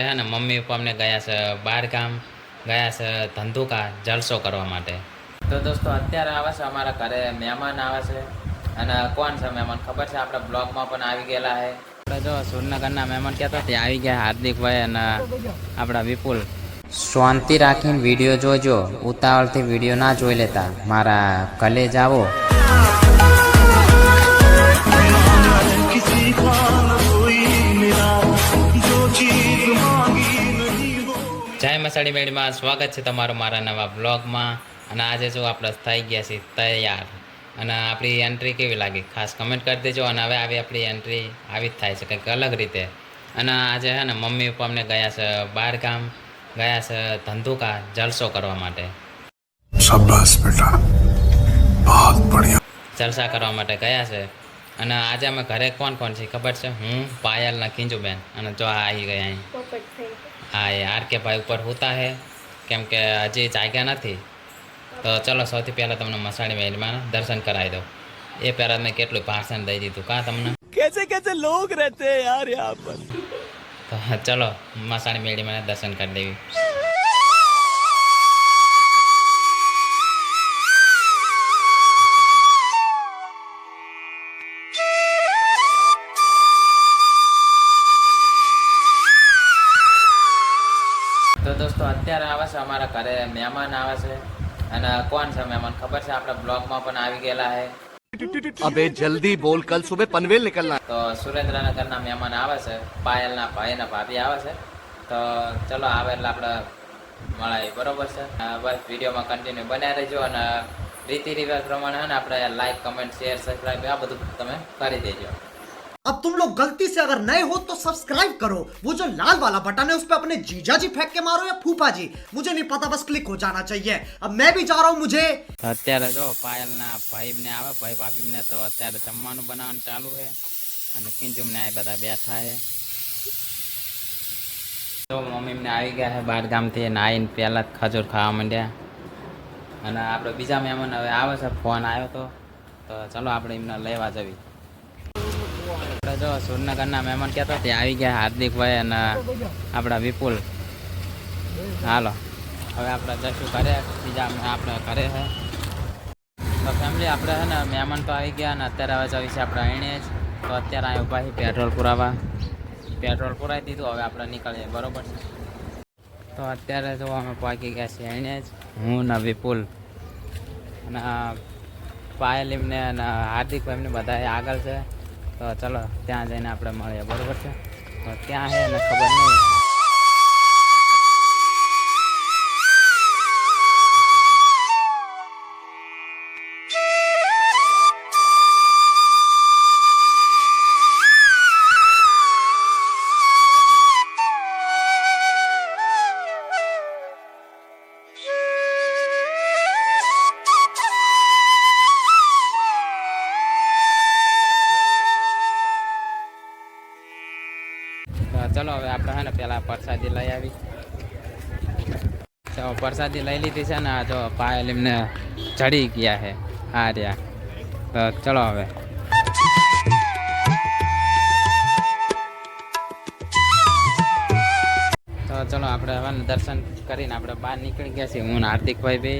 હે ને mummy papa અમને ગયા છે બહાર ગામ ગયા છે ધંધુકા જલસો કરવા માટે. તો દોસ્તો, અત્યારે આવે છે અમારા ઘરે મહેમાન આવે છે. અને કોણ છે મહેમાન? ખબર છે? આપણા બ્લોગમાં પણ આવી ગયેલા છે આપણે જો સુરનગરના મહેમાન કહેતા તે આવી ગયા હાર્દિકભાઈ અને આપણા વિપુલ. શાંતિ રાખીને વીડિયો જોજો. ઉતાવળથી વીડિયો ના જોઈ લેતા. મારા કલે જાવો સ્ટડી મેડમાં સ્વાગત છે તમારું મારા નવા બ્લોગમાં અને આજે જો આપણે થઈ ગયા છીએ તૈયાર. અને આપણી એન્ટ્રી કેવી લાગી? ખાસ કમેન્ટ કરી દેજો. અને હવે આવી આપણી એન્ટ્રી આવી જ થાય છે કંઈક અલગ રીતે. અને આજે છે ને મમ્મી પપ્પા અમને ગયા છે બહાર ગામ ગયા છે ધંધુકા જલસો કરવા માટે. જલસા કરવા માટે ગયા છે. અને આજે અમે ઘરે કોણ કોણ છે ખબર છે? હું પાયલના ના કિંજુબેન. અને જો આ આવી ગયા અહીં. હા એ આર કે ભાઈ ઉપર હોતા હે. કેમ કે હજી જાગ્યા નથી. તો ચલો સૌથી પહેલાં તમને મસાણી મહેલમાં દર્શન કરાવી દઉં. એ પહેલાં મેં કેટલું ભાષણ દઈ દીધું. કાં તમને? કેસે કેસે લોક રહેતે યાર યહાં પર. તો ચલો મસાણી મેળીમાં દર્શન કરી દેવી દોસ્તો અત્યારે આવે છે અમારા ઘરે મહેમાન આવે છે. અને કોણ છે મહેમાન? ખબર છે? આપણા બ્લોગમાં પણ આવી ગયેલા છે. અબે જલ્દી બોલ. કલ સુબે પનવેલ નીકળના. તો સુરેન્દ્રનગરના મહેમાન આવે છે. પાયલના ભાઈના ભાભી આવે છે. તો ચલો આવે એટલે આપણે મળાય. બરોબર છે? બસ વિડીયોમાં કન્ટિન્યુ બન્યા રહેજો અને રીતિ રિવાજ પ્રમાણે આપણે લાઈક કમેન્ટ શેર સબસ્ક્રાઈબ આ બધું તમે કરી દેજો. अब तुम लोग गलती से अगर नए हो तो सब्सक्राइब करो वो जो लाल वाला बटन है उस पर अपने जीजा जी फेंक के मारो या फूफा जी मुझे नहीं पता बस क्लिक हो जाना चाहिए अब मैं भी जा रहा हूँ मुझे તો અત્યારે જો પાયલના ભાઈને આવે ભાઈ ભાભીને તો અત્યારે જમવાનું બનાવવાનું ચાલુ છે અને કિંજુમને આ બધા બેઠા છે તો મમ્મીને આવી ગયા છે બાર ગામથી અને આવીને પહેલાં જ ખજૂર ખાવા માંડ્યા અને આપણે બીજા મહેમાન હવે આવે છે ફોન આવ્યો તો તો ચલો આપણે એમને લેવા જવી જો સુરનગરના મહેમાન કહેતા તે આવી ગયા હાર્દિકભાઈ અને આપણા વિપુલ. હાલો, હવે આપણે જશું ઘરે, બીજા આપણે ઘરે છે તો ફેમિલી આપણે છે ને, મહેમાન તો આવી ગયા અને અત્યારે હવે જવી છે આપણે અહીંને જ તો અત્યારે અહીં ઊભા પેટ્રોલ પુરાવા. પેટ્રોલ પુરાવી દીધું, હવે આપણે નીકળીએ, બરોબર તો અત્યારે તો અમે પહોંચી ગયા છીએ અહીંને જ હું ને વિપુલ. અને પાયલ એમને અને હાર્દિકભાઈ એમને બધા આગળ છે. તો ચલો ત્યાં જઈને આપણે મળીએ બરાબર છે? તો ત્યાં છે ને ખબર નહીં. પેલા પ્રસાદી લઈ આવી. તો પ્રસાદી લઈ લીધી છે ને, આ જો પાયલ એમને ચડી ગયા છે. આ રહ્યા. તો ચલો હવે. તો ચલો આપણે હવે દર્શન કરીને આપણે બહાર નીકળી ગયા છીએ. હું હાર્દિકભાઈ બે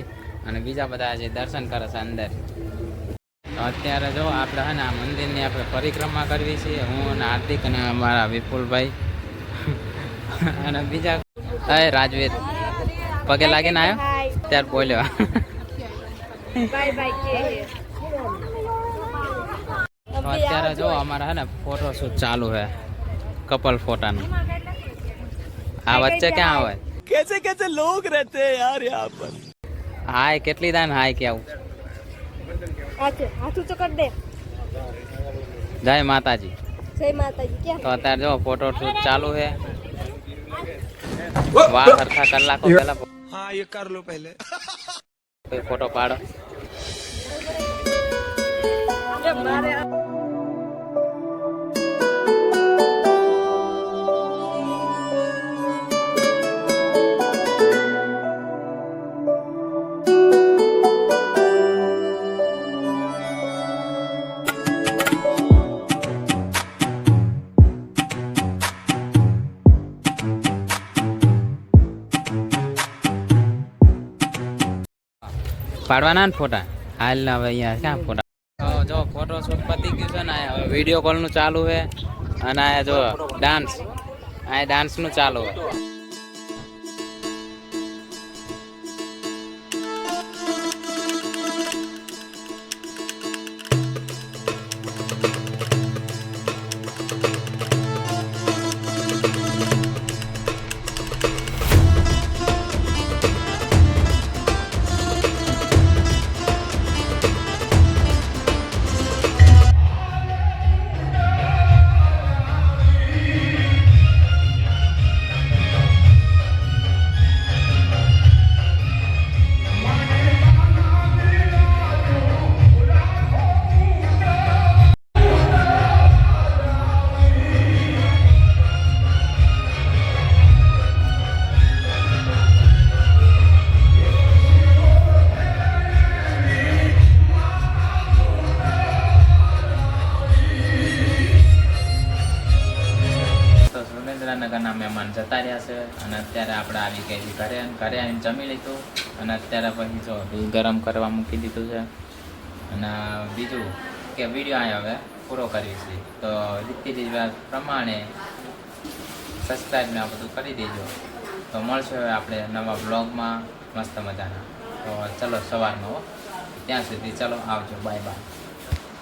અને બીજા બધા જે દર્શન કરે છે અંદર. અત્યારે જો આપણે હે ને આ મંદિરની આપણે પરિક્રમા કરવી છીએ હું હાર્દિક અને અમારા વિપુલભાઈ અને બીજા અરે રાજવીર. પગે લાગીને આવ્યો ત્યાર બોલ્યો. અત્યારે જો અમારે હે ને ફોટો શૂટ ચાલુ હે. કપલ ફોટા નું આ વચ્ચે ક્યાં આવે કેસે કેસે લોગ રહેતે હે યાર યહાં પર? હાય કેટલી દાન હાય કે આવું? હાથું તો કર દે. જય માતાજી. જય માતાજી. તો અત્યારે જો ફોટો શૂટ ચાલુ હે. વાત અર્થા કલાકો પહેલા હા એ કર લો પહેલે. ફોટો પાડો. પાડવાના ને ફોટા? હાલ હવે અહીંયા ક્યાં ફોટા? જો, ફોટો શૂટ પતી ગયું છે ને હવે વીડિયો કોલનું ચાલુ છે. અને આ જો ડાન્સ આ ડાન્સનું ચાલુ છે. તો સુરેન્દ્રનગરના મહેમાન જતા રહ્યા છે અને અત્યારે આપણે આવી છીએ ઘરે ઘરે આવીને જમી લીધું અને અત્યારે પછી જો દૂધ ગરમ કરવા મૂકી દીધું છે. અને બીજું કે વીડિયો અહીં હવે પૂરો છીએ. તો રીતિ રિવાજ પ્રમાણે સબસ્ક્રાઈબ ને આ બધું કરી દેજો. તો મળશે હવે આપણે નવા બ્લોગમાં મસ્ત મજાના. તો ચલો સવારનો ત્યાં સુધી ચલો આવજો. Bye bye